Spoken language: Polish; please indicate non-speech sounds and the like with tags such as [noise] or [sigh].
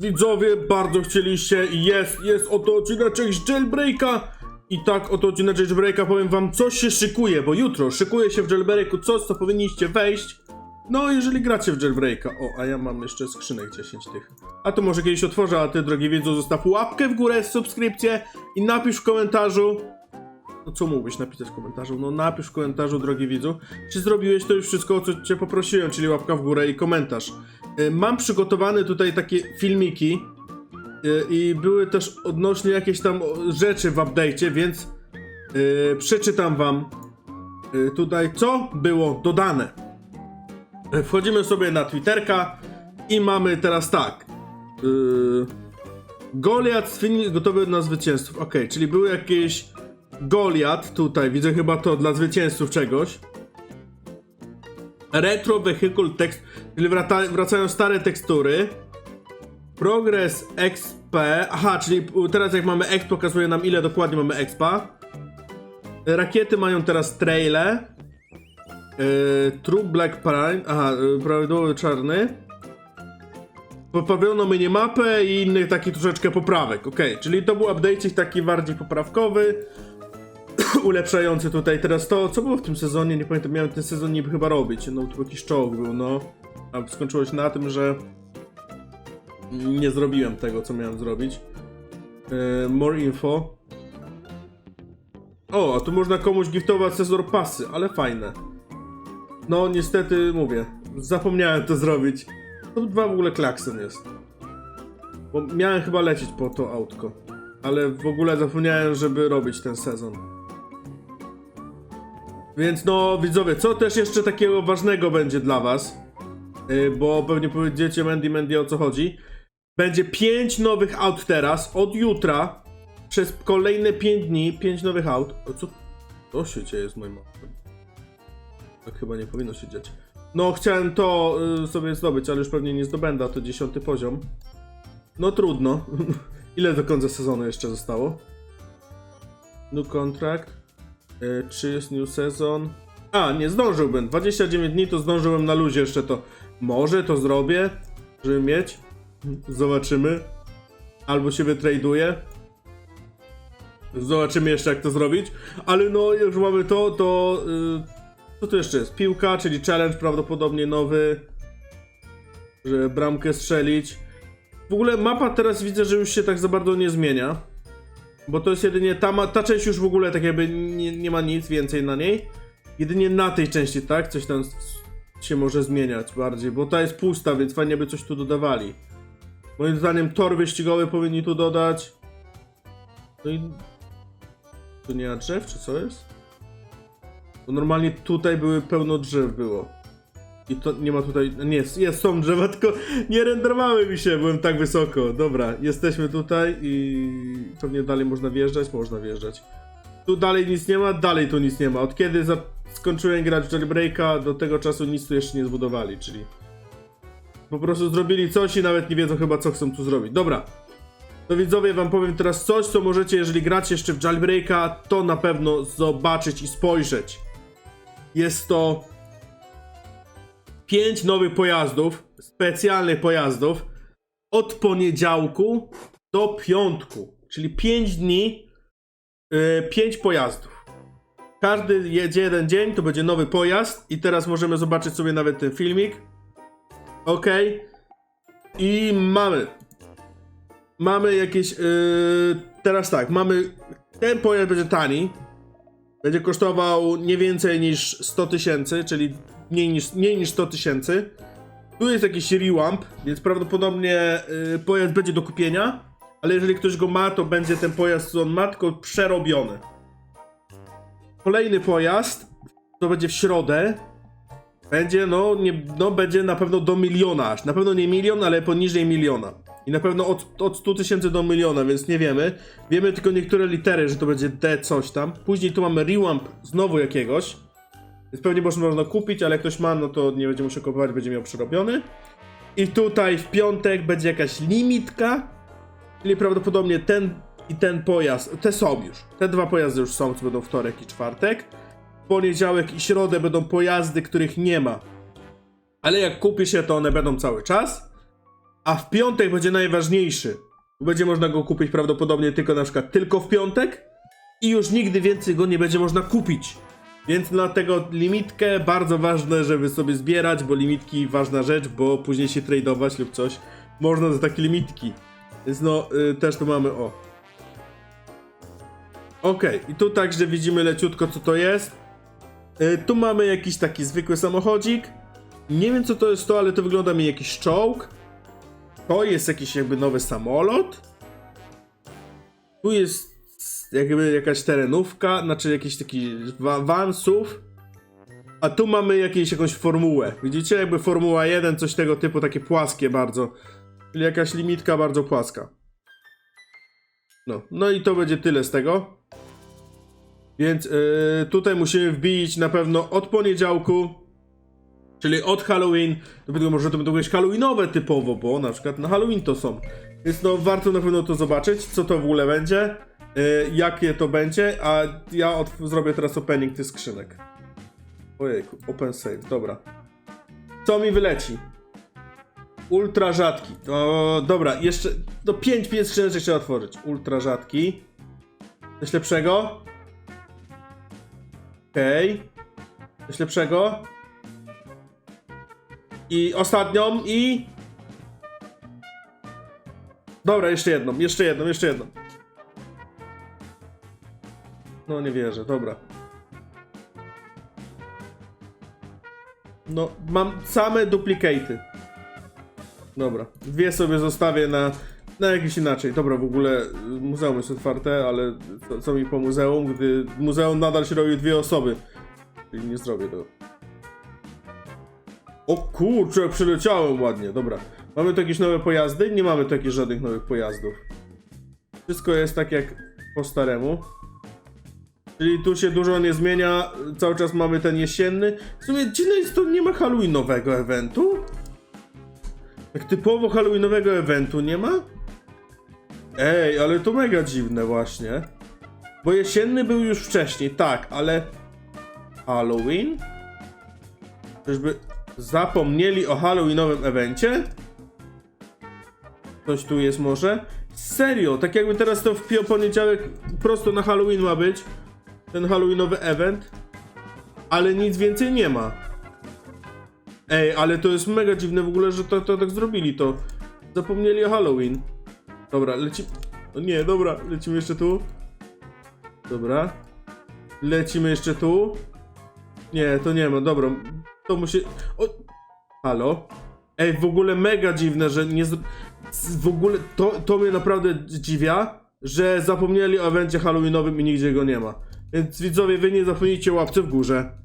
Widzowie, bardzo chcieliście jest, jest oto odcineczek z Jailbreaka. I tak, oto odcineczek z Jailbreaka, powiem wam, coś się szykuje, bo jutro szykuje się w Jailbreaku coś, co powinniście wejść. No, jeżeli gracie w Jailbreaka. O, a ja mam jeszcze skrzynek 10 tych. A to może kiedyś otworzę, a ty, drogi widzu, zostaw łapkę w górę, subskrypcję i napisz w komentarzu, no co mógłbyś napisać w komentarzu? No napisz w komentarzu, drogi widzu, czy zrobiłeś to już wszystko, o co cię poprosiłem, czyli łapka w górę i komentarz. Y, Mam przygotowane tutaj takie filmiki y, i były też odnośnie jakieś tam rzeczy w update'cie, więc y, przeczytam wam tutaj, co było dodane. Wchodzimy sobie na Twitterka i mamy teraz tak. Goliat Phoenix gotowy na zwycięstwo. Okej, czyli były jakieś Goliat tutaj, widzę chyba to dla zwycięzców czegoś. Retro Vehicle Text, czyli wraca, wracają stare tekstury. Progress XP, aha, czyli teraz jak mamy X pokazuje nam ile dokładnie mamy expa. Rakiety mają teraz traile. Yy, True Black Prime, aha, yy, prawidłowy czarny. Poprawiono minimapę i innych takich troszeczkę poprawek. Okej, czyli to był update taki bardziej poprawkowy, [coughs] ulepszający tutaj teraz to, co było w tym sezonie, nie pamiętam, miałem ten sezon niby chyba robić, no to jakiś czołg był, no. A skończyło się na tym, że nie zrobiłem tego, co miałem zrobić. Yy, more info. O, a tu można komuś giftować sezor pasy, ale fajne. No, niestety, mówię, zapomniałem to zrobić. To dwa w ogóle klakson jest. Bo miałem chyba lecieć po to autko. Ale w ogóle zapomniałem, żeby robić ten sezon. Więc no, widzowie, co też jeszcze takiego ważnego będzie dla was? Yy, bo pewnie powiedziecie Mandy Mandy o co chodzi. Będzie 5 nowych aut teraz, od jutra. Przez kolejne 5 dni, 5 nowych aut. O co? To się dzieje z moim autem. Tak chyba nie powinno się dziać. No, chciałem to y, sobie zdobyć, ale już pewnie nie zdobędę, to dziesiąty poziom. No trudno. [laughs] Ile do końca sezonu jeszcze zostało? New contract. Y, czy jest new sezon? A, nie zdążyłbym. 29 dni to zdążyłem na luzie jeszcze to. Może to zrobię, żeby mieć. Zobaczymy. Albo się wytraduję. Zobaczymy jeszcze jak to zrobić. Ale no, już mamy to, to... y, co tu jeszcze jest? Piłka, czyli challenge prawdopodobnie nowy. Żeby bramkę strzelić. W ogóle mapa teraz widzę, że już się tak za bardzo nie zmienia. Bo to jest jedynie ta, ta część już w ogóle tak jakby nie, nie ma nic więcej na niej. Jedynie na tej części, tak? Coś tam się może zmieniać bardziej, bo ta jest pusta, więc fajnie by coś tu dodawali. Moim zdaniem tor wyścigowy powinni tu dodać. No i... To nie ma drzew, czy co jest? Bo normalnie tutaj były pełno drzew było. I to nie ma tutaj. Nie, jest, są drzewa, [laughs] tylko nie renderowały mi się, byłem tak wysoko. Dobra, jesteśmy tutaj i pewnie dalej można wjeżdżać, można wjeżdżać. Tu dalej nic nie ma, dalej tu nic nie ma. Od kiedy za... skończyłem grać w Jailbreaka, do tego czasu nic tu jeszcze nie zbudowali, czyli po prostu zrobili coś i nawet nie wiedzą chyba co chcą tu zrobić. Dobra. To widzowie, wam powiem teraz coś, co możecie, jeżeli gracie jeszcze w Jailbreaka, to na pewno zobaczyć i spojrzeć. Jest to 5 nowych pojazdów, specjalnych pojazdów, od poniedziałku do piątku, czyli 5 dni, 5 pojazdów. Każdy jedzie jeden dzień, to będzie nowy pojazd i teraz możemy zobaczyć sobie nawet ten filmik. Ok. I mamy. Mamy jakieś. Yy, teraz tak, mamy. Ten pojazd będzie tani. Będzie kosztował nie więcej niż 100 tysięcy, czyli mniej niż, mniej niż 100 tysięcy. Tu jest jakiś rewamp, więc prawdopodobnie yy, pojazd będzie do kupienia. Ale jeżeli ktoś go ma, to będzie ten pojazd, co on ma, tylko przerobiony. Kolejny pojazd, to będzie w środę. Będzie, no, nie, no, będzie na pewno do miliona aż. Na pewno nie milion, ale poniżej miliona. I na pewno od, od 100 tysięcy do miliona, więc nie wiemy. Wiemy tylko niektóre litery, że to będzie D coś tam. Później tu mamy rewamp znowu jakiegoś. Więc pewnie można, można kupić, ale jak ktoś ma, no to nie będzie musiał kupować, będzie miał przerobiony. I tutaj w piątek będzie jakaś limitka. Czyli prawdopodobnie ten i ten pojazd, te są już. Te dwa pojazdy już są, co będą wtorek i czwartek. W poniedziałek i środę będą pojazdy, których nie ma. Ale jak kupi się, to one będą cały czas. A w piątek będzie najważniejszy. Będzie można go kupić prawdopodobnie tylko na przykład tylko w piątek i już nigdy więcej go nie będzie można kupić. Więc dlatego limitkę bardzo ważne, żeby sobie zbierać, bo limitki ważna rzecz, bo później się tradeować lub coś można za takie limitki. Więc no, y, też tu mamy o. Okej, i tu także widzimy leciutko co to jest. Y, tu mamy jakiś taki zwykły samochodzik. Nie wiem co to jest to, ale to wygląda mi jakiś czołg. To jest jakiś jakby nowy samolot. Tu jest jakby jakaś terenówka, znaczy jakiś taki wa- wansów. A tu mamy jakieś, jakąś formułę. Widzicie? Jakby Formuła 1, coś tego typu, takie płaskie bardzo. Czyli jakaś limitka bardzo płaska. No, no i to będzie tyle z tego. Więc yy, tutaj musimy wbić na pewno od poniedziałku, czyli od Halloween. To będą może to będą jakieś Halloweenowe typowo, bo na przykład na Halloween to są. Więc no warto na pewno to zobaczyć, co to w ogóle będzie, yy, jakie to będzie, a ja zrobię teraz opening tych skrzynek. Ojejku, open save, dobra. Co mi wyleci? Ultra rzadki. O, dobra, jeszcze. Do 5 5 skrzyneczek trzeba otworzyć. Ultra rzadki. Coś lepszego? Okej. Coś lepszego? I ostatnią i. Dobra, jeszcze jedną, jeszcze jedną, jeszcze jedną. No nie wierzę, dobra. No, mam same duplikaty. Dobra, dwie sobie zostawię na, na jakiś inaczej. Dobra, w ogóle y, muzeum jest otwarte, ale co, co mi po muzeum, gdy muzeum nadal się robi dwie osoby. Czyli nie zrobię tego. O kurczę, przyleciałem ładnie, dobra. Mamy tu jakieś nowe pojazdy? Nie mamy tu jakichś żadnych nowych pojazdów. Wszystko jest tak jak po staremu. Czyli tu się dużo nie zmienia, cały czas mamy ten jesienny. W sumie dziwne jest to, nie ma Halloweenowego eventu? Tak typowo Halloweenowego eventu nie ma? Ej, ale to mega dziwne właśnie. Bo jesienny był już wcześniej, tak, ale... Halloween? Czyżby zapomnieli o Halloweenowym evencie? Coś tu jest może? Serio, tak jakby teraz to w poniedziałek prosto na Halloween ma być. Ten Halloweenowy event. Ale nic więcej nie ma. Ej, ale to jest mega dziwne w ogóle, że to, to tak zrobili to. Zapomnieli o Halloween. Dobra, lecimy. O nie, dobra, lecimy jeszcze tu. Dobra. Lecimy jeszcze tu. Nie, to nie ma, dobra. To musi. O! Halo? Ej, w ogóle mega dziwne, że nie. W ogóle to, to mnie naprawdę dziwia, że zapomnieli o evencie Halloweenowym i nigdzie go nie ma. Więc widzowie, wy nie zapomnijcie łapce w górze.